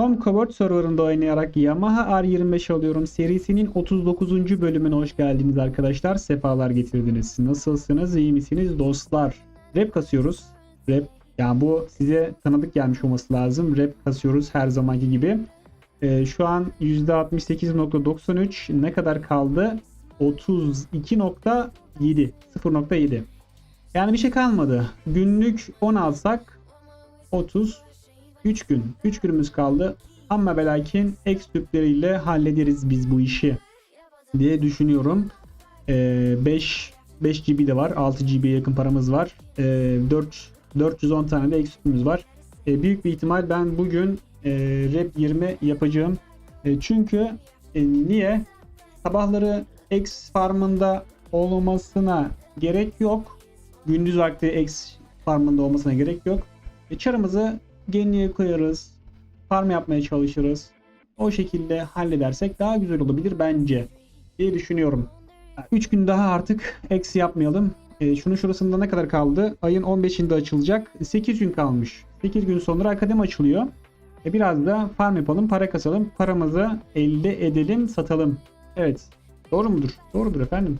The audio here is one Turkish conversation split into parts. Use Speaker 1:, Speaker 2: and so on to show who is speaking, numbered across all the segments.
Speaker 1: Home Covered serverında oynayarak Yamaha R25 alıyorum. Serisinin 39. bölümüne hoş geldiniz arkadaşlar. Sefalar getirdiniz. Nasılsınız? İyi misiniz dostlar? Rap kasıyoruz. Rap. Yani bu size tanıdık gelmiş olması lazım. Rap kasıyoruz her zamanki gibi. Ee, şu an %68.93 ne kadar kaldı? 32.7 0.7 Yani bir şey kalmadı. Günlük 10 alsak 30 3 gün. 3 günümüz kaldı. Ama ve lakin X tüpleriyle hallederiz biz bu işi diye düşünüyorum. Ee, 5 5 GB de var. 6 GB'ye yakın paramız var. Ee, 4 410 tane de tüpümüz var. Ee, büyük bir ihtimal ben bugün e, Rap 20 yapacağım. E, çünkü e, niye? Sabahları X farmında olmasına gerek yok. Gündüz vakti X farmında olmasına gerek yok. E, çarımızı genliğe koyarız. Farm yapmaya çalışırız. O şekilde halledersek daha güzel olabilir bence diye düşünüyorum. 3 gün daha artık eksi yapmayalım. E, şunun şurasında ne kadar kaldı? Ayın 15'inde açılacak. 8 gün kalmış. 8 gün sonra akademi açılıyor. E, biraz da farm yapalım, para kasalım. Paramızı elde edelim, satalım. Evet. Doğru mudur? Doğrudur efendim.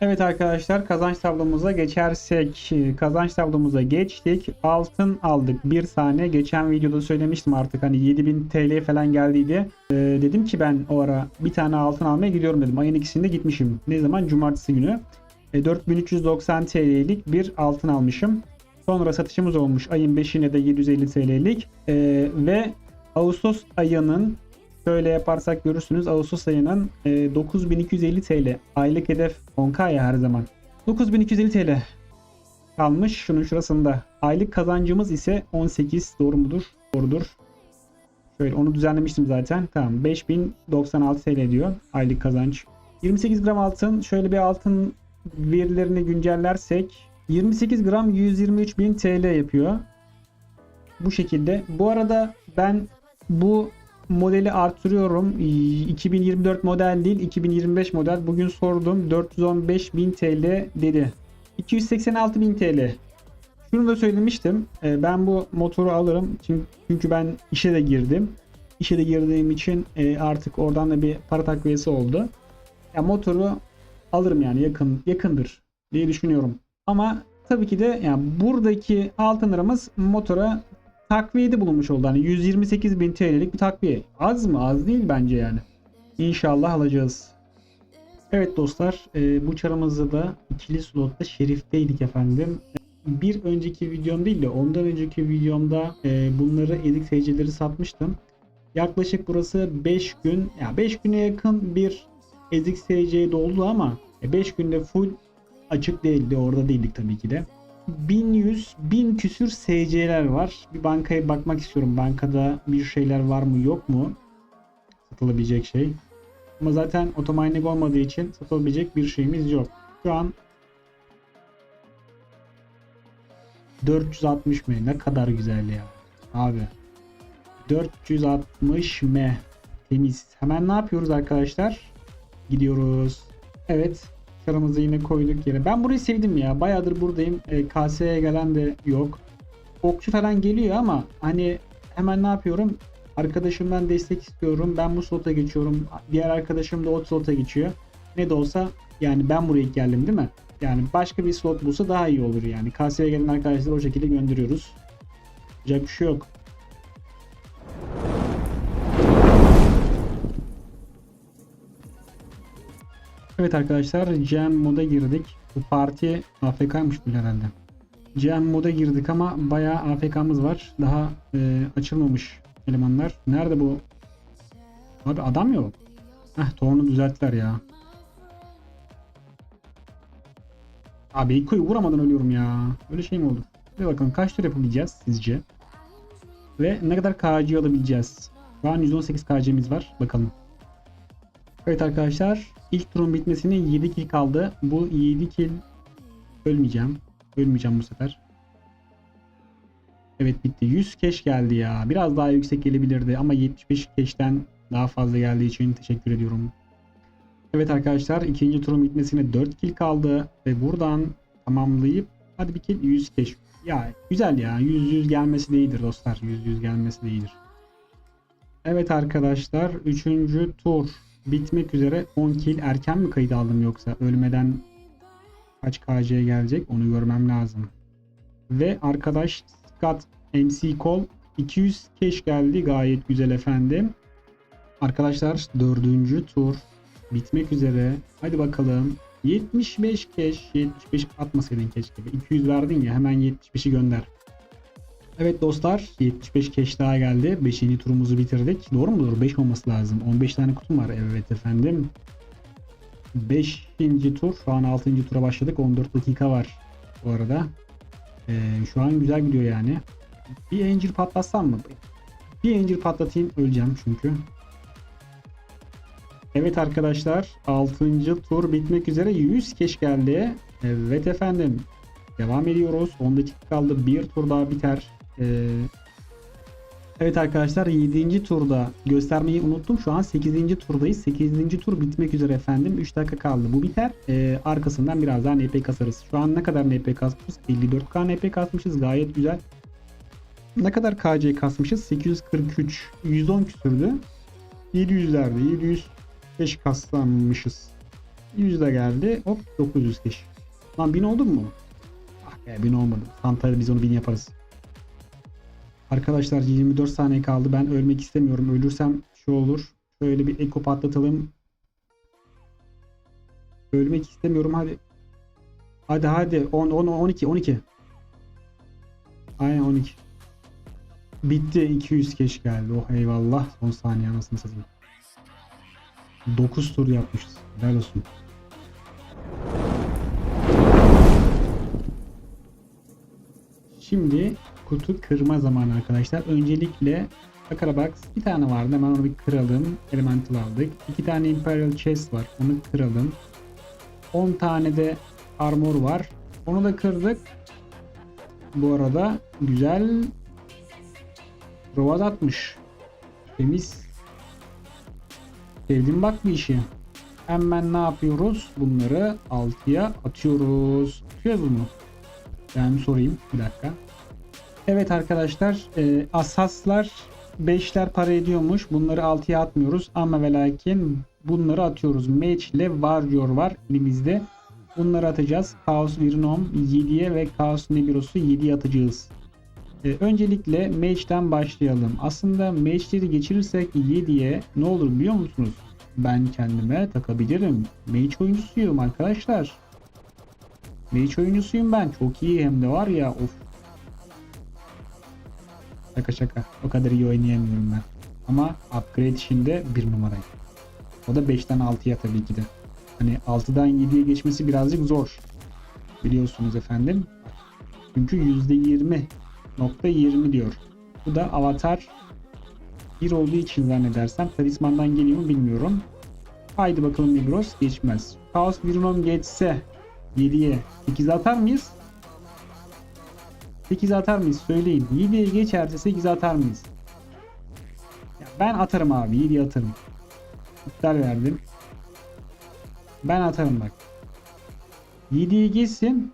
Speaker 1: Evet arkadaşlar kazanç tablomuza geçersek kazanç tablomuza geçtik. Altın aldık bir tane. Geçen videoda söylemiştim artık hani 7000 TL falan geldiydi. Ee, dedim ki ben o ara bir tane altın almaya gidiyorum dedim. Ayın ikisinde gitmişim. Ne zaman? Cumartesi günü. E, 4390 TL'lik bir altın almışım. Sonra satışımız olmuş ayın 5'ine de 750 TL'lik. Ee, ve Ağustos ayının Şöyle yaparsak görürsünüz Ağustos ayının e, 9250 TL. Aylık hedef 10k ya her zaman. 9250 TL kalmış şunun şurasında. Aylık kazancımız ise 18 doğru mudur? Doğrudur. Şöyle onu düzenlemiştim zaten. Tamam 5096 TL diyor aylık kazanç. 28 gram altın şöyle bir altın verilerini güncellersek 28 gram 123.000 TL yapıyor. Bu şekilde. Bu arada ben bu modeli artırıyorum. 2024 model değil 2025 model. Bugün sordum 415.000 TL dedi. 286.000 TL. Şunu da söylemiştim. Ee, Ben bu motoru alırım. Çünkü- ben işe de girdim. İşe de girdiğim için e, artık oradan da bir para takviyesi oldu. Ya motoru alırım yani yakın yakındır diye düşünüyorum. Ama tabii ki de yani buradaki altın liramız motora takviyede bulunmuş oldu. Hani 128 bin TL'lik bir takviye. Az mı? Az değil bence yani. İnşallah alacağız. Evet dostlar e, bu çarımızda da ikili slotta şerifteydik efendim. Bir önceki videom değil de ondan önceki videomda e, bunları edik seyircileri satmıştım. Yaklaşık burası 5 gün ya 5 güne yakın bir ezik SC doldu ama 5 günde full açık değildi. Orada değildik tabii ki de. 1100 1000 küsür SC'ler var. Bir bankaya bakmak istiyorum. Bankada bir şeyler var mı yok mu? Satılabilecek şey. Ama zaten otomining olmadığı için satılabilecek bir şeyimiz yok. Şu an 460 M ne kadar güzel ya. Abi. 460 M. Temiz. Hemen ne yapıyoruz arkadaşlar? Gidiyoruz. Evet. Çarımızı yine koyduk yere. Ben burayı sevdim ya. Bayağıdır buradayım. E, KS'ye gelen de yok. Okçu falan geliyor ama hani hemen ne yapıyorum? Arkadaşımdan destek istiyorum. Ben bu slota geçiyorum. Diğer arkadaşım da o slota geçiyor. Ne de olsa yani ben buraya geldim değil mi? Yani başka bir slot bulsa daha iyi olur yani. KS'ye gelen arkadaşları o şekilde gönderiyoruz. Yapacak bir şey yok. Evet arkadaşlar Jam moda girdik. Bu parti AFK'ymış bu herhalde. Jam moda girdik ama bayağı AFK'mız var. Daha e, açılmamış elemanlar. Nerede bu? Abi adam yok. Heh torunu düzelttiler ya. Abi Iko'yu vuramadan ölüyorum ya. Öyle şey mi olur? Bir bakalım kaç tur yapabileceğiz sizce? Ve ne kadar KC alabileceğiz? Şu an 118 KC'miz var. Bakalım. Evet arkadaşlar ilk turun bitmesine 7 kill kaldı. Bu 7 kill ölmeyeceğim. Ölmeyeceğim bu sefer. Evet bitti. 100 keş geldi ya. Biraz daha yüksek gelebilirdi ama 75 keşten daha fazla geldiği için teşekkür ediyorum. Evet arkadaşlar ikinci turun bitmesine 4 kill kaldı ve buradan tamamlayıp hadi bir kill 100 keş. Ya güzel ya 100 100 gelmesi de iyidir dostlar. 100 100 gelmesi de iyidir. Evet arkadaşlar 3. tur bitmek üzere 10 kill erken mi kayıt aldım yoksa ölmeden kaç KC gelecek onu görmem lazım. Ve arkadaş Scott MC Cole 200 keş geldi gayet güzel efendim. Arkadaşlar 4. tur bitmek üzere. Hadi bakalım. 75 keş 75 atmasaydın keşke. 200 verdin ya hemen 75'i gönder. Evet dostlar 75 keş daha geldi. 5. turumuzu bitirdik. Doğru mudur? 5 olması lazım. 15 tane kutum var. Evet efendim. 5. tur. Şu an 6. tura başladık. 14 dakika var bu arada. Ee, şu an güzel gidiyor yani. Bir Angel patlatsam mı? Bir Angel patlatayım. Öleceğim çünkü. Evet arkadaşlar 6. tur bitmek üzere 100 keş geldi. Evet efendim. Devam ediyoruz. 10 dakika kaldı. Bir tur daha biter. Ee, evet arkadaşlar 7. turda göstermeyi unuttum. Şu an 8. turdayız. 8. tur bitmek üzere efendim. 3 dakika kaldı. Bu biter. Ee, arkasından biraz daha NP kasarız. Şu an ne kadar NP kasmışız? 54k NP kasmışız. Gayet güzel. Ne kadar KC kasmışız? 843. 110 küsürdü. 700'lerde. 705 kaslanmışız. 100 de geldi. Hop 900 keş. Lan 1000 oldu mu? Ah be 1000 olmadı. Santa'yla biz onu 1000 yaparız. Arkadaşlar 24 saniye kaldı. Ben ölmek istemiyorum. Ölürsem şu olur. Şöyle bir eko patlatalım. Ölmek istemiyorum. Hadi. Hadi hadi. 10 10 12 12. Aynen 12. Bitti. 200 keş geldi. Oh eyvallah. Son saniye anasını satayım. 9 tur yapmışız. Helal olsun. Şimdi kutu kırma zamanı arkadaşlar. Öncelikle Akarabox bir tane vardı. Hemen onu bir kıralım. Elemental aldık. İki tane Imperial Chest var. Onu kıralım. 10 tane de armor var. Onu da kırdık. Bu arada güzel Rovad atmış. Temiz. Sevdim bak bir işi. Hemen ne yapıyoruz? Bunları 6'ya atıyoruz. Atıyoruz mu? Ben sorayım. Bir dakika. Evet arkadaşlar. E, asaslar 5'ler para ediyormuş. Bunları 6'ya atmıyoruz. Ama ve lakin bunları atıyoruz. Mage ile Warrior var elimizde. Bunları atacağız. Chaos Virnom 7'ye ve Chaos Nebulos'u 7'ye atacağız. Ee, öncelikle Mage'den başlayalım. Aslında Mage'leri geçirirsek 7'ye ne olur biliyor musunuz? Ben kendime takabilirim. Mage oyuncusuyum arkadaşlar. Mage oyuncusuyum ben. Çok iyi hem de var ya of. Şaka şaka. O kadar iyi oynayamıyorum ben. Ama upgrade işinde bir numarayım. O da 5'ten 6'ya tabii ki de. Hani 6'dan 7'ye geçmesi birazcık zor. Biliyorsunuz efendim. Çünkü %20 nokta 20 diyor. Bu da avatar 1 olduğu için zannedersem talismandan geliyor mu bilmiyorum. Haydi bakalım Negros geçmez. Chaos Virnom geçse 7'ye 8 atar mıyız? 8 atar mıyız söyleyin. 7'ye geçerse 8 atar mıyız? Ya ben atarım abi 7'ye atarım. İptal verdim. Ben atarım bak. 7'ye geçsin.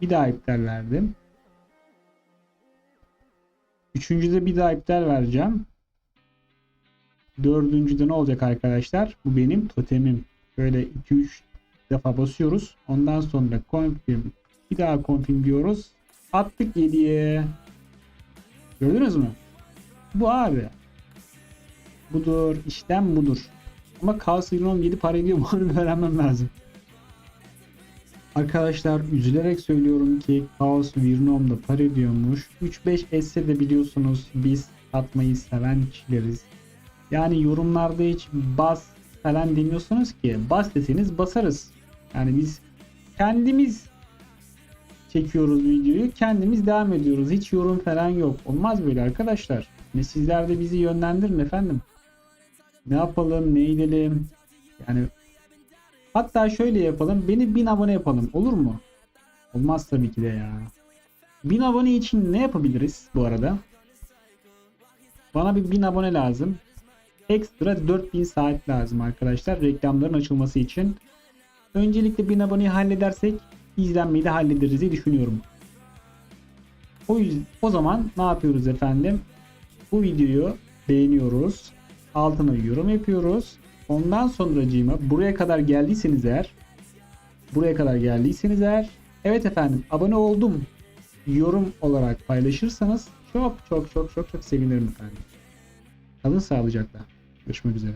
Speaker 1: Bir daha iptal verdim. Üçüncüde bir daha iptal vereceğim. Dördüncüde ne olacak arkadaşlar? Bu benim totemim. Böyle 2-3 defa basıyoruz. Ondan sonra confirm. Bir daha confirm diyoruz. Attık 7'ye. Gördünüz mü? Bu abi. Budur. işlem budur. Ama Chaos 7 para ediyor mu onu öğrenmem lazım. Arkadaşlar üzülerek söylüyorum ki Chaos Virnom da par ediyormuş. 3-5 esse de biliyorsunuz biz atmayı seven kişileriz. Yani yorumlarda hiç bas falan demiyorsunuz ki. Bas deseniz basarız. Yani biz kendimiz çekiyoruz videoyu. Kendimiz devam ediyoruz. Hiç yorum falan yok. Olmaz böyle arkadaşlar. Ne sizler de bizi yönlendirin efendim. Ne yapalım, ne edelim. Yani Hatta şöyle yapalım. Beni 1000 abone yapalım. Olur mu? Olmaz tabii ki de ya. 1000 abone için ne yapabiliriz bu arada? Bana bir 1000 abone lazım. Ekstra 4000 saat lazım arkadaşlar. Reklamların açılması için. Öncelikle 1000 aboneyi halledersek izlenmeyi de hallederiz diye düşünüyorum. O yüzden o zaman ne yapıyoruz efendim? Bu videoyu beğeniyoruz. altına yorum yapıyoruz. Ondan sonracığıma buraya kadar geldiyseniz eğer buraya kadar geldiyseniz eğer evet efendim abone oldum yorum olarak paylaşırsanız çok çok çok çok çok sevinirim efendim. Kalın sağlıcakla. Görüşmek üzere.